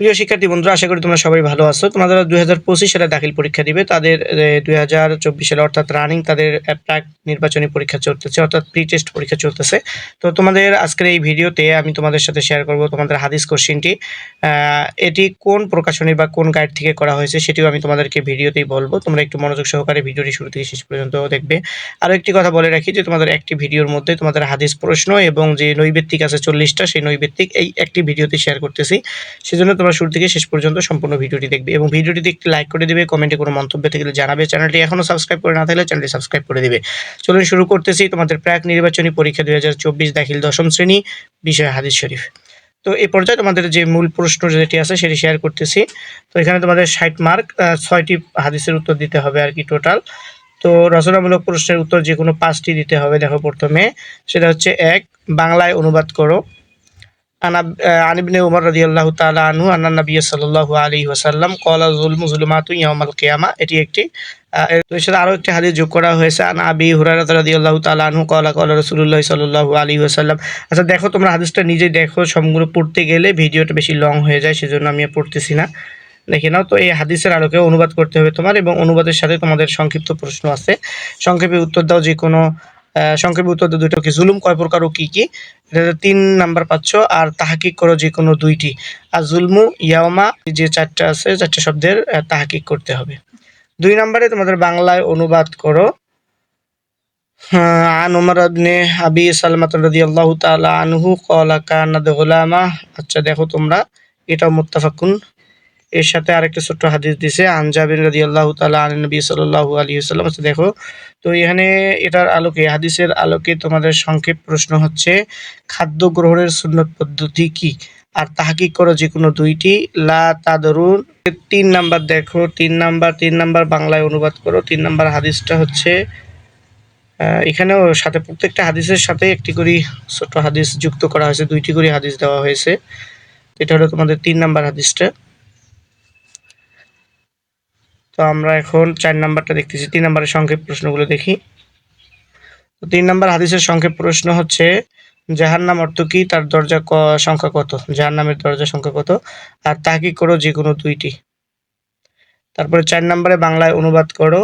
প্রিয় শিক্ষার্থী বন্ধুরা, আশা করি তোমরা সবাই ভালো আছো। তোমাদের দুই হাজার সালে দাখিল পরীক্ষা দিবে, তাদের দুই হাজার চব্বিশ সালে অর্থাৎ রানিং তাদের প্রাক নির্বাচনী পরীক্ষা চলতেছে, অর্থাৎ প্রি টেস্ট পরীক্ষা চলতেছে। তো তোমাদের আজকের এই ভিডিওতে আমি তোমাদের সাথে শেয়ার করব তোমাদের হাদিস কোশ্চিনটি এটি কোন প্রকাশনী বা কোন গাইড থেকে করা হয়েছে সেটিও আমি তোমাদেরকে ভিডিওতেই বলব। তোমরা একটু মনোযোগ সহকারে ভিডিওটি শুরু থেকে শেষ পর্যন্ত দেখবে। আরও একটি কথা বলে রাখি যে, তোমাদের একটি ভিডিওর মধ্যে তোমাদের হাদিস প্রশ্ন এবং যে নৈবেত্তিক আছে চল্লিশটা, সেই নৈবেত্তিক এই একটি ভিডিওতে শেয়ার করতেছি। সেজন্য তোমরা শুরু থেকে শেষ পর্যন্ত সম্পূর্ণ ভিডিওটি দেখবে এবং ভিডিওটিতে একটি লাইক করে দিবে কমেন্টে কোনো মন্তব্য থেকে জানাবে। চ্যানেলটি এখনও সাবস্ক্রাইব করে না থাকলে চ্যানেলটি সাবস্ক্রাইব করে দেবে। চলুন শুরু করতেছি তোমাদের প্রাক নির্বাচনী পরীক্ষা দুই হাজার চব্বিশ দাখিল দশম শ্রেণি, বিষয় হাদিস শরীফ। তো এই পর্যায়ে তোমাদের যে মূল প্রশ্ন যেটি আছে সেটি শেয়ার করতেছি। তো এখানে তোমাদের ষাট মার্ক ছয়টি হাদিসের উত্তর দিতে হবে আর কি টোটাল তো রচনামূলক প্রশ্নের উত্তর যে কোনো পাঁচটি দিতে হবে। দেখো প্রথমে, সেটা হচ্ছে এক, বাংলায় অনুবাদ করো। আনিবনে উমর রাদিয়াল্লাহ তাআলা আনহু আন্না নবী সাল্লাল্লাহু আলাইহি ওয়াসাল্লাম ক্বালা যুলমু যুলুমাতু ইয়াউমাল কিয়ামা এটি একটি এর আরও একটি হাদিস যোগ করা হয়েছে। আন আবি হুরায়রা রাদিয়াল্লাহু তাআলা আনহু ক্বালা ক্বালা রাসূলুল্লাহ সাল্লাল্লাহু আলাইহি ওয়াসাল্লাম। আচ্ছা দেখো তোমরা হাদিসটা নিজেই দেখো, সবগুলো পড়তে গেলে ভিডিওটা বেশি লং হয়ে যায়, সেজন্য আমি পড়তেছি না। দেখে নাও তো, এই হাদিসের আলোকে অনুবাদ করতে হবে তোমার এবং অনুবাদের সাথে তোমাদের সংক্ষিপ্ত প্রশ্ন আছে। সংক্ষেপে উত্তর দাও যে কোনো কি? জুলুম কয় প্রকার ও কি কি? তিন নাম্বার পাচ্ছ, আর তাহাকিক করো যে কোনো দুইটি। আর জুলমু, ইয়াওমা, যে চারটা আছে, চারটা শব্দের তাহাকিক করতে হবে। দুই নম্বরে তোমাদের বাংলায় অনুবাদ করো। রাদিয়াল্লাহু তাআলা আনহু, ক্বালা কানাদ গুলামা। আচ্ছা দেখো তোমরা এটা মুত্তাফাকুন। এর সাথে আরেকটা ছোট্ট হাদিস দিছে আনজাবির রাজি আল্লাহ তালা আন নবী সাল্লাহু আলী সাল্লাম আচ্ছা দেখো, তো এখানে এটার আলোকে, হাদিসের আলোকে তোমাদের সংক্ষেপ প্রশ্ন হচ্ছে, খাদ্য গ্রহণের সুন্নত পদ্ধতি কি? আর তাহাকি করো যে কোনো দুইটি? লা তা তাদরুন, তিন নাম্বার দেখো, তিন নাম্বার তিন নাম্বার বাংলায় অনুবাদ করো। তিন নাম্বার হাদিসটা হচ্ছে এখানেও সাথে প্রত্যেকটা হাদিসের সাথে একটি করে ছোট হাদিস যুক্ত করা হয়েছে, দুইটি করে হাদিস দেওয়া হয়েছে। এটা হলো তোমাদের তিন নাম্বার হাদিসটা। তো আমরা এখন চার নাম্বারটা দেখতেছি। তিন নাম্বারের সংক্ষেপ প্রশ্নগুলো দেখি। তো তিন নাম্বার হাদিসের সংক্ষেপ প্রশ্ন হচ্ছে জাহার নাম অর্থ কি? তার দরজা সংখ্যা কত? জাহার নামের দরজা সংখ্যা কত? আর তা কি করো? যে কোনো দুইটি। তারপরে চার নাম্বারে বাংলায় অনুবাদ করো।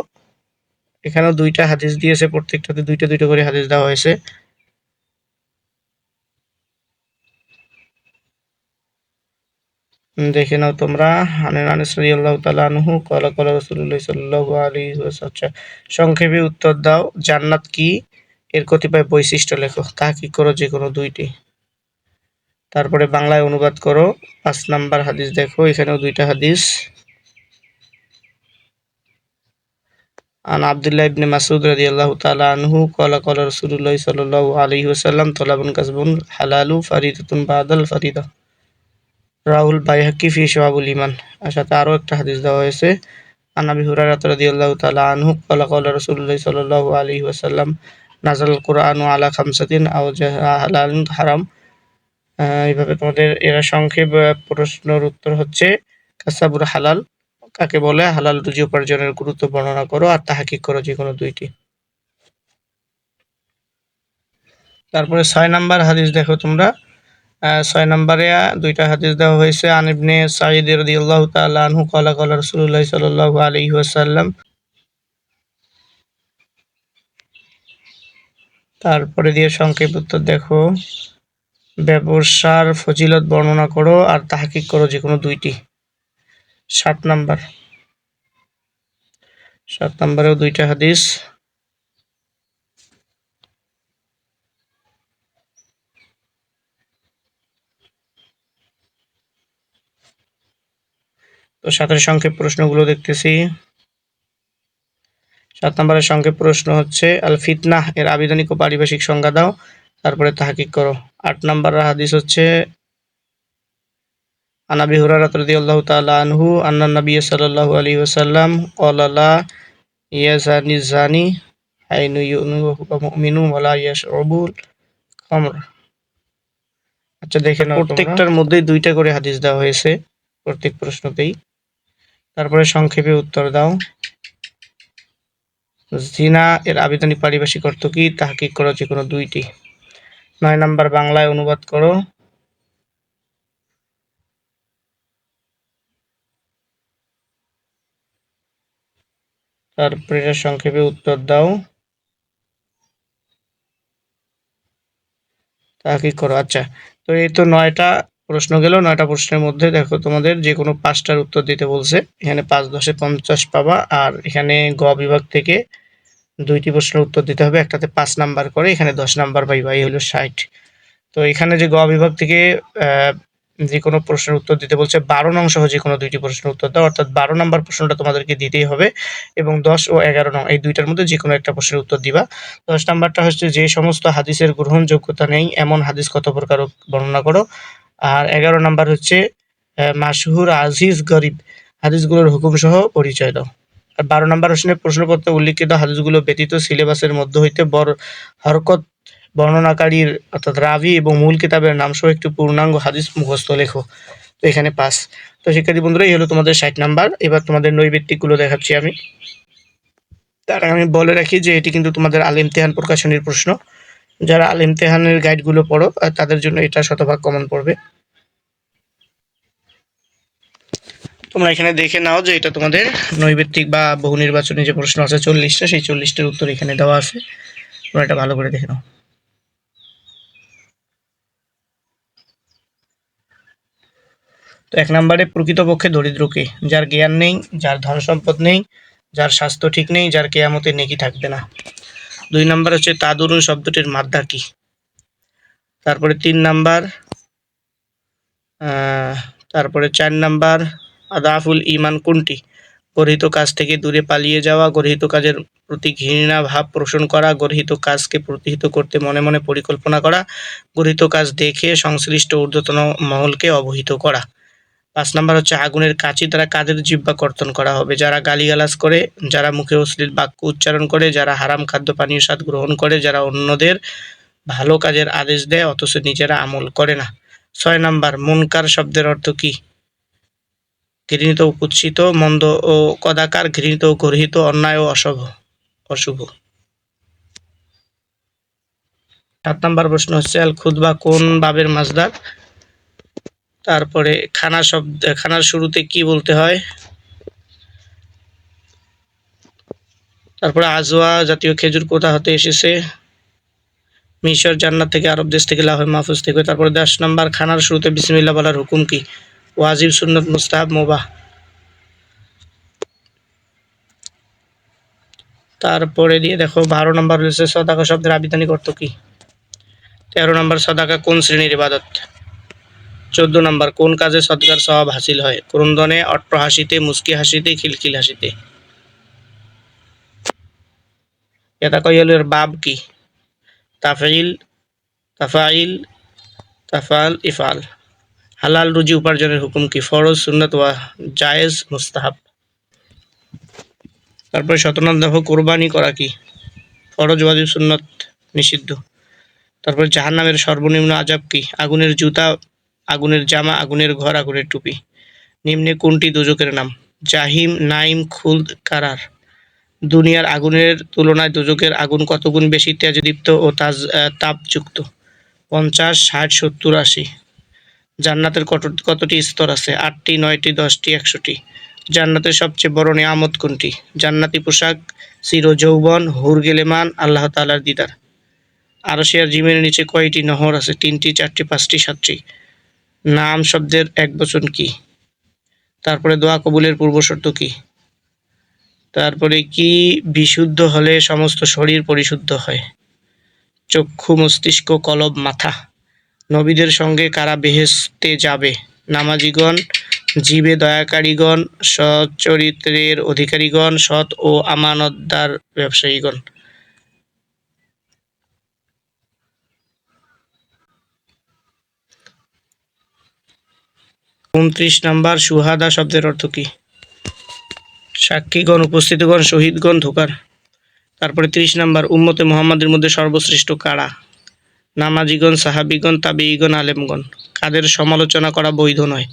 এখানেও দুইটা হাদিস দিয়েছে, প্রত্যেকটাতে দুইটা দুইটা করে হাদিস দেওয়া হয়েছে। দেখে নাও তোমরা। আনহু কলা কলা সংক্ষেপে উত্তর দাও, জান্নাত কি? এর কতিপয় বৈশিষ্ট্য লেখো। তাহাকি করো? যে কোনো দুইটি। তারপরে বাংলায় অনুবাদ করো। পাঁচ নাম্বার হাদিস দেখো, এখানেও দুইটা হাদিস। আন আবদুল্লাহ ইবনে মাসুদ রাদিয়াল্লাহু তালা আনহু, ক্বালা ক্বালা রাসূলুল্লাহ সাল্লাল্লাহু আলাইহি ওয়াসাল্লাম, তালাবুন কাসবুন হালালু ফারিদাতুন বাদল ফারিদা। রাহুল বাইহাকি ফি সোহাবুল ইমান। আর সাথে আরও একটা হাদিস দেওয়া হয়েছে। আনাবি হুরারাত রাদিয়াল্লাহু তাআলা আনহু ক্বালা ক্বালা রাসূলুল্লাহ সাল্লাল্লাহু আলাইহি ওয়াসাল্লাম নাজাল কুরআনু আলা খামসাতিন আও হালালুন হারাম। এইভাবে তোমাদের এরা সংক্ষেপ প্রশ্নের উত্তর হচ্ছে, কাসাবুর হালাল। কাকে বলে? হালাল রুজি উপার্জনের গুরুত্ব বর্ণনা করো আর তাহাকিক করো যে কোনো দুইটি। তারপরে ছয় নাম্বার হাদিস দেখো তোমরা। ছয় নম্বরে দুইটা হাদিস দেওয়া হয়েছে আনিবনে সাঈদ রাদিয়াল্লাহু তাআলা আনহু ক্বালা ক্বালা রাসূলুল্লাহ সাল্লাল্লাহু আলাইহি ওয়াসাল্লাম। তারপরে দিয়ে সংক্ষেপ উত্তর দেখো। ব্যবসার ফজিলত বর্ণনা করো আর তাহাকিক করো যে কোনো দুইটি। সাত নাম্বার। সাত নাম্বারেও দুইটা হাদিস। তো সাতের সংক্ষেপ প্রশ্নগুলো দেখতেছি। সাত নম্বরের সংক্ষেপ প্রশ্ন হচ্ছে আল ফিতনাহ এর আবেদনিক ও পারিভাষিক সংজ্ঞা দাও, তারপরে তাহাকিক করো। আট নম্বর হাদিস হচ্ছে আনাবি হুরারাত রাদিয়াল্লাহু তাআলা আনহু, আন্না নবী সাল্লাল্লাহু আলাইহি ওয়াসাল্লাম ক্বালা ইয়াজানি জানি আইনু ইউনু ওয়া ওয়ালা ইয়াশরবুল আচ্ছা দেখেন প্রত্যেকটার মধ্যেই দুইটা করে হাদিস দেওয়া হয়েছে প্রত্যেক প্রশ্নতেই তারপরে সংক্ষেপে উত্তর দাও। জিনা এর আবেদনী পারিভাষিক অর্থ কি? তাহাকি করো যে কোনো দুইটি। নয় নাম্বার বাংলায় অনুবাদ করো। তারপরে সংক্ষেপে উত্তর দাও। তাহাকি করো আচ্ছা। তো এই তো নয়টা প্রশ্ন গেল, নয়টা প্রশ্নের মধ্যে দেখো তোমাদের যে কোনো পাঁচটার উত্তর দিতে বলছে। এখানে পাঁচ, দশে পঞ্চাশ পাবা, আর এখানে গ বিভাগ থেকে দুইটি প্রশ্নের উত্তর দিতে হবে, একটাতে পাঁচ নাম্বার করে, এখানে দশ নাম্বার পাইবা, এই হলো ষাট। তো এখানে যে গ বিভাগ থেকে যে কোনো প্রশ্নের উত্তর দিতে বলছে, বারো নং সহ যে কোনো দুইটি প্রশ্নের উত্তর দাও, অর্থাৎ বারো নাম্বার প্রশ্নটা তোমাদেরকে দিতেই হবে, এবং দশ ও এগারো নং, এই দুইটার মধ্যে যে কোনো একটা প্রশ্নের উত্তর দিবা। দশ নাম্বারটা হচ্ছে যে সমস্ত হাদিসের গ্রহণযোগ্যতা নেই, এমন হাদিস কত প্রকার বর্ণনা করো? আর এগারো নাম্বার হচ্ছে মাসহুর আজিজ গরিব। হাদিসগুলোর হুকুম সহ পরিচয় দাও। আর বারো নম্বর প্রশ্নের প্রশ্নপত্রে উল্লিখিত হাদিসগুলো ব্যতীত সিলেবাসের মধ্য হইতে বড় হরকত বর্ণনাকারীর অর্থাৎ রাভি এবং মূল কিতাবের নাম সহ একটি পূর্ণাঙ্গ হাদিস মুখস্থ লেখো। তো এখানে পাস। তো শিক্ষার্থী বন্ধুরা, এই হলো তোমাদের ষাট নাম্বার। এবার তোমাদের নৈবেত্তিকগুলো দেখাচ্ছি আমি। তার আমি বলে রাখি যে এটি কিন্তু তোমাদের আল ইমতেহান প্রকাশনীর প্রশ্ন। যারা আল ইমতেহানের গাইডগুলো পড়ো তাদের জন্য এটা শতভাগ কমন পড়বে। তোমরা এখানে দেখে নাও যে এটা তোমাদের নৈবেত্তিক বা বহু নির্বাচনী যে প্রশ্ন আছে চল্লিশটা, সেই চল্লিশটার উত্তর এখানে দেওয়া আছে। তোমরা এটা ভালো করে দেখে নাও। তো এক নম্বরে, প্রকৃতপক্ষে দরিদ্রকে যার জ্ঞান নেই, যার ধন সম্পদ নেই, যার স্বাস্থ্য ঠিক নেই, যার কেয়ামতে নেকি থাকবে না। দুই নাম্বার হচ্ছে তাদুরুন শব্দটির মাদ্দা কি? তারপরে তিন নাম্বার তারপরে চার নাম্বার, আদাফুল ইমান কোনটি? গরহিত কাজ থেকে দূরে পালিয়ে যাওয়া, গরহিত কাজের প্রতি ঘৃণা, ভাব পোষণ করা, গরহিত কাজকে প্রতিহিত করতে মনে মনে পরিকল্পনা করা, গরহিত কাজ দেখে সংশ্লিষ্ট ঊর্ধ্বতন মহলকে অবহিত করা। পাঁচ নাম্বার হচ্ছে আগুনের কাঁচি দ্বারা কাদের জিব্বা কর্তন করা হবে? যারা গালিগালাজ করে, যারা মুখে অশ্লীল বাক্য উচ্চারণ করে, যারা হারাম খাদ্য পানীয় স্বাদ গ্রহণ করে, যারা অন্যদের ভালো কাজের আদেশ দেয়, অথচ নিজেরা আমল করে না। ছয় নাম্বার, মুনকার শব্দের অর্থ কি? ঘৃণিত ও কুৎসিত, মন্দ ও কদাকার, ঘৃণিত ও গর্হিত অন্যায় ও অশুভ। অশুভ। সাত নাম্বার প্রশ্ন হচ্ছে আল খুদবা কোন বাবের মাজদার তারপরে খানা শব্দ খানার শুরুতে কি বলতে হয়? তারপরে আজওয়া জাতীয় খেজুর কোথা হতে এসেছে? মিশর, জান্নাত থেকে আরব দেশ থেকে লাহে মাহফুজ থেকে। তারপরে দশ নাম্বার, খানার শুরুতে বিসমিল্লাহ বলার হুকুম কি? ওয়াজিব, সুন্নত, মুস্তাহাব, মোবাহ। তারপরে দিয়ে দেখো, বারো নম্বর রয়েছে সদাকা শব্দের আবিধানিক অর্থ কি? তেরো নম্বর সদাকা কোন শ্রেণির ইবাদত? চোদ্দ নম্বর, কোন কাজে সদকার স্বভাব হাসিল হয়? ক্রন্দনে অট্ট হাসিতে মুস্কি হাসিতে, খিলখিল হাসিতে? এটা কইলের বাব কি? তাফাইল তাফাইল তাফাল ইফাল হালাল রুজি উপার্জনের হুকুম কি? ফরজ, সুন্নত ওয়া জায়েজ, মুস্তাহাব। তারপরে শতনাথ দেখো, কোরবানি করা কি? ফরজ, ওয়াজিব, সুন্নত নিষিদ্ধ। তারপরে জাহান্নামের সর্বনিম্ন আজাব কি? আগুনের জুতা আগুনের জামা, আগুনের ঘর, আগুনের টুপি। নিম্নে কোনটি দুজকের নাম? জাহিম, নাইম খুলদ কারার। দুনিয়ার আগুনের তুলনায় দুজকের আগুন কত গুণ বেশি তেজদীপ্ত ও তাজ তাপযুক্ত? পঞ্চাশ, ষাট, সত্তর, আশি। জান্নাতের কত, কতটি স্তর আছে? আটটি, নয়টি, দশটি, একশোটি। জান্নাতের সবচেয়ে বড় নিয়ামত কোনটি? জান্নাতি পোশাক চির যৌবন হুর গেলেমান, আল্লাহ তালার দিদার। আরশিয়ার জিমের নিচে কয়টি নহর আছে? তিনটি, চারটি, পাঁচটি, সাতটি। নাম শব্দের এক বচন কি? তারপরে দোয়া কবুলের পূর্বশর্ত কি? তারপরে কি বিশুদ্ধ হলে সমস্ত শরীর পরিশুদ্ধ হয়? চক্ষু, মস্তিষ্ক, কলব, মাথা। নবীদের সঙ্গে কারা বেহেস্তে যাবে? নামাজিগণ, জীবে দয়াকারীগণ সৎ চরিত্রের অধিকারীগণ, সৎ ও আমানতদার ব্যবসায়ীগণ। উনত্রিশ নাম্বার সুহাদা শব্দের অর্থ কি? সাক্ষীগণ, উপস্থিতগণ, শহীদগণ, ধোকার। তারপরে তিরিশ নাম্বার, উম্মতে মোহাম্মদের মধ্যে সর্বশ্রেষ্ঠ কারা? নামাজিগণ, সাহাবিগণ তাবিগণ আলেমগণ। কাদের সমালোচনা করা বৈধ নয়?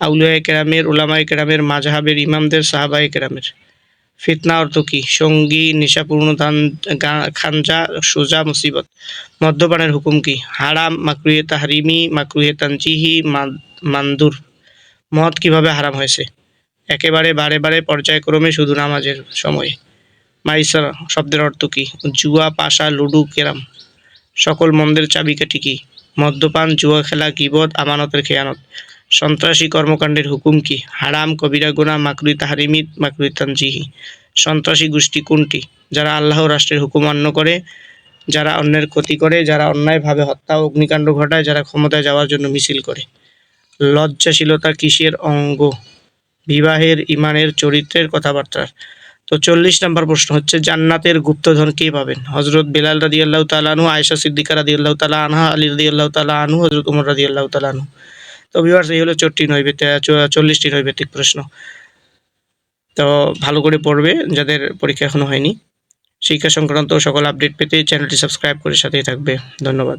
আউলিয়ায় কেরামের, উলামায় কেরামের মাঝহাবের ইমামদের, সাহাবায় কেরামের। ফিতনা অর্থ কি? সঙ্গী, নেশাপূর্ণ দান খানজা সোজা, মুসিবত। মদ্যপানের হুকুম কি? হারাম, মাকরুহে তাহরিমি, মাকরুহে তানজিহি মান্দুর। মদ কীভাবে হারাম হয়েছে? একেবারে বারে বারে পর্যায়ক্রমে শুধু নামাজের সময়ে। মাইসার শব্দের অর্থ কী? জুয়া, পাশা, লুডু কেরাম সকল মন্দের চাবিকাঠি কি? মদ্যপান, জুয়া খেলা গিবদ আমানতের খেয়ানত। সন্ত্রাসী কর্মকাণ্ডের হুকুম কি? হারাম, কবিরা গুনা মাকরুই তাহারিমিত মাকরুই তানজিহি। সন্ত্রাসী গোষ্ঠী কোনটি? যারা আল্লাহ রাষ্ট্রের হুকুম অন্য করে, যারা অন্যের ক্ষতি করে, যারা অন্যায়ভাবে হত্যা অগ্নিকাণ্ড ঘটায়, যারা ক্ষমতায় যাওয়ার জন্য মিছিল করে। লজ্জাশীলতা কিসের অঙ্গ? বিবাহের ইমানের চরিত্রের কথাবার্তার। তো চল্লিশ নম্বর প্রশ্ন হচ্ছে, জান্নাতের গুপ্তধন কে পাবেন? হজরত বেলাল রাদি আল্লাহ তালানু আয়সা সিদ্দিকা রাদি আল্লাহ তালা আনহা, আলী রাদি আল্লাহ তালা আনহু হজরত উমর রাদি আল্লাহ তালা আনহু। তো বিভার্স এই হলো চোরটি নৈবেদ্য চল্লিশটি নৈবেদিক প্রশ্ন। তো ভালো করে পড়বে, যাদের পরীক্ষা এখনও হয়নি। শিক্ষা সংক্রান্ত সকল আপডেট পেতে চ্যানেলটি সাবস্ক্রাইব করে সাথেই থাকবে। ধন্যবাদ।